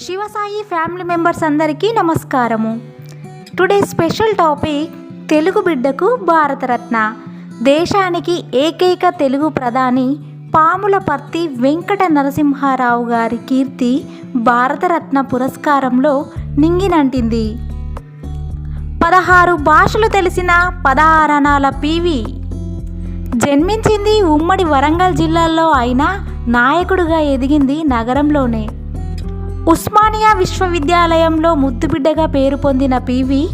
Shivasai family members అందరికీ నమస్కారము. Today special topic Telugu బిడ్డకు భారతరత్న. దేశానికి ఏకైక తెలుగు ప్రధాని పాములపర్తి వెంకట నరసింహారావు గారి కీర్తి భారతరత్న పురస్కారంలో నింగినంటింది. పదహారు భాషలు తెలిసిన పదహారణాల పీవి. జన్మించింది ఉమ్మడి వరంగల్ జిల్లాలో అయినా నాయకుడుగా ఎదిగింది నగరంలోనే. ఉస్మానియా విశ్వవిద్యాలయంలో ముద్దుబిడ్డగా పేరు పొందిన పివి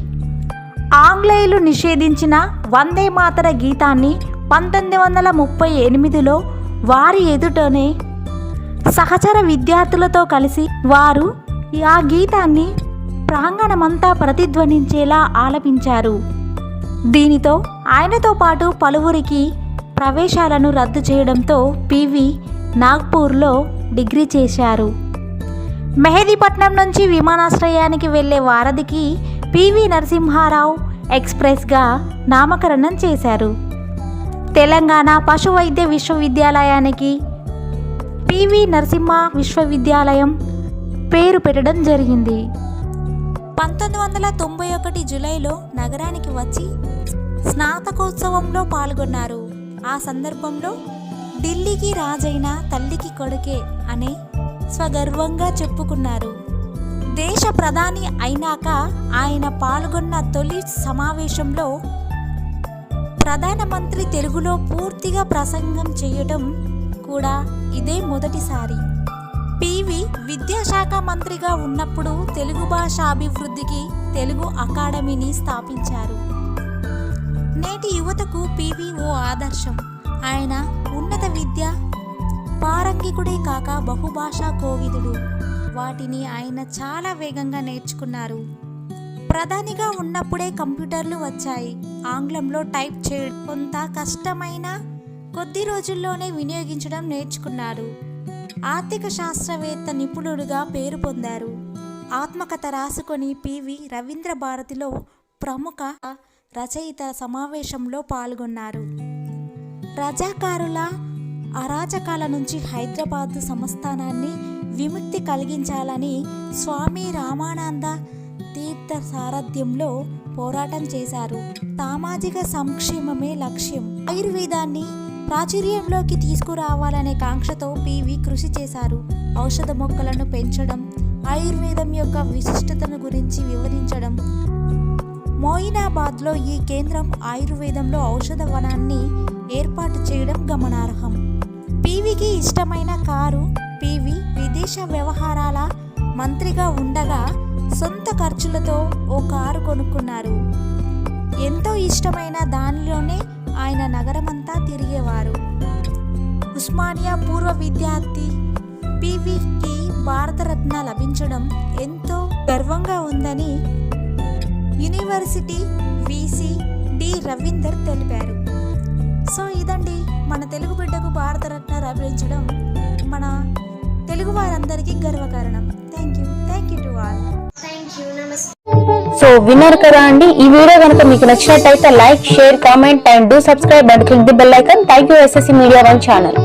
ఆంగ్లేయులు నిషేధించిన వందే మాతర గీతాన్ని పంతొమ్మిది వందల ముప్పై ఎనిమిదిలో వారి ఎదుటనే సహచర విద్యార్థులతో కలిసి వారు ఆ గీతాన్ని ప్రాంగణమంతా ప్రతిధ్వనించేలా ఆలపించారు. దీనితో ఆయనతో పాటు పలువురికి ప్రవేశాలను రద్దు చేయడంతో పివి నాగ్పూర్లో డిగ్రీ చేశారు. మెహదీపట్నం నుంచి విమానాశ్రయానికి వెళ్ళే వారధికి పివి నరసింహారావు ఎక్స్ప్రెస్గా నామకరణం చేశారు. తెలంగాణ పశు వైద్య విశ్వవిద్యాలయానికి పివి నరసింహ విశ్వవిద్యాలయం పేరు పెట్టడం జరిగింది. పంతొమ్మిది వందల తొంభై ఒకటి జూలైలో నగరానికి వచ్చి స్నాతకోత్సవంలో పాల్గొన్నారు. ఆ సందర్భంలో ఢిల్లీకి రాజైన తల్లికి కొడుకే అనే స్వగర్వంగా చెప్పుకున్నారు. దేశ ప్రధాని అయినాక ఆయన పాల్గొన్న తొలి సమావేశంలో ప్రధానమంత్రి తెలుగులో పూర్తిగా ప్రసంగం చేయటం కూడా ఇదే మొదటిసారి. పివి విద్యాశాఖ మంత్రిగా ఉన్నప్పుడు తెలుగు భాష అభివృద్ధికి తెలుగు అకాడమీని స్థాపించారు. నేటి యువతకు పివి ఓ ఆదర్శం. ఆయన ఉన్నత విద్య పారంగికుడే కాక బహుభాషా కోవిదుడు. వాటిని ఆయన చాలా వేగంగా నేర్చుకున్నారు. ప్రధానిగా ఉన్నప్పుడే కంప్యూటర్లు వచ్చాయి. ఆంగ్లంలో టైప్ చేయడం కొంత కష్టమైన కొద్ది రోజుల్లోనే వినియోగించడం నేర్చుకున్నారు. ఆర్థిక శాస్త్రవేత్త నిపుణుడుగా పేరు పొందారు. ఆత్మకథ రాసుకొని పివి రవీంద్ర భారతిలో ప్రముఖ రచయిత సమావేశంలో పాల్గొన్నారు. రజాకారుల అరాచకాల నుంచి హైదరాబాద్ సంస్థానాన్ని విముక్తి కలిగించాలని స్వామి రామానంద తీర్థ సారథ్యంలో పోరాటం చేశారు. సామాజిక సంక్షేమమే లక్ష్యం. ఆయుర్వేదాన్ని ప్రాచుర్యంలోకి తీసుకురావాలనే కాంక్షతో పివి కృషి చేశారు. ఔషధ మొక్కలను పెంచడం ఆయుర్వేదం యొక్క విశిష్టతను గురించి వివరించడం. మోయినాబాద్లో ఈ కేంద్రం ఆయుర్వేదంలో ఔషధ వనాన్ని ఏర్పాటు చేయడం గమనార్హం. పీవీకి ఇష్టమైన కారు పీవీ విదేశ వ్యవహారాల మంత్రిగా ఉండగా సొంత ఖర్చులతో ఓ కారు కొనుక్కున్నారు. ఎంతో ఇష్టమైన దానిలోనే ఆయన నగరమంతా తిరిగేవారు. ఉస్మానియా పూర్వ విద్యార్థి పీవీకి భారతరత్న లభించడం ఎంతో గర్వంగా ఉందని యూనివర్సిటీ వీసీ డి రవీందర్ తెలిపారు. సో ఇదండి మన తెలుగు భారతరత్న లభించడం మన తెలుగు వారందరికీ గర్వకారణం. Thank you thank you to all thank you నమస్తే సో విన్నారు కదా అండి. ఈ వీడియో కనుక మీకు నచ్చినట్టయితే like share comment and do subscribe and click the bell icon thank you SSC media one channel